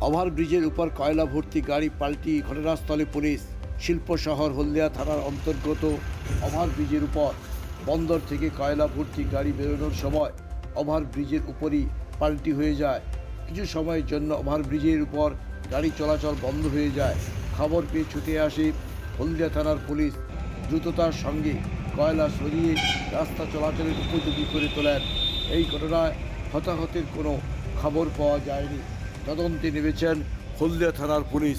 ওভারব্রিজের উপর কয়লা ভর্তি গাড়ি পাল্টি ঘটনাস্থলে পুলিশ। শিল্প শহর হলদিয়া থানার অন্তর্গত ওভারব্রিজের উপর বন্দর থেকে কয়লা ভর্তি গাড়ি বেরোনোর সময় ওভারব্রিজের উপরই পাল্টি হয়ে যায়। কিছু সময়ের জন্য ওভারব্রিজের উপর গাড়ি চলাচল বন্ধ হয়ে যায়। খবর পেয়ে ছুটে আসে হলদিয়া থানার পুলিশ। দ্রুততার সঙ্গে কয়লা সরিয়ে রাস্তা চলাচলের উপযোগী করে তোলেন। এই ঘটনায় হতাহতের কোনো খবর পাওয়া যায়নি। তদন্তে নেমেছেন হলদিয়া থানার পুলিশ।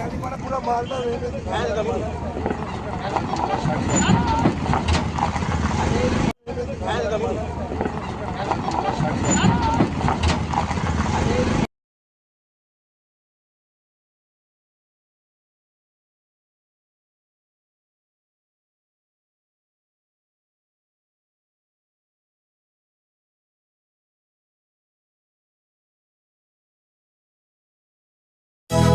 पूरा मालदा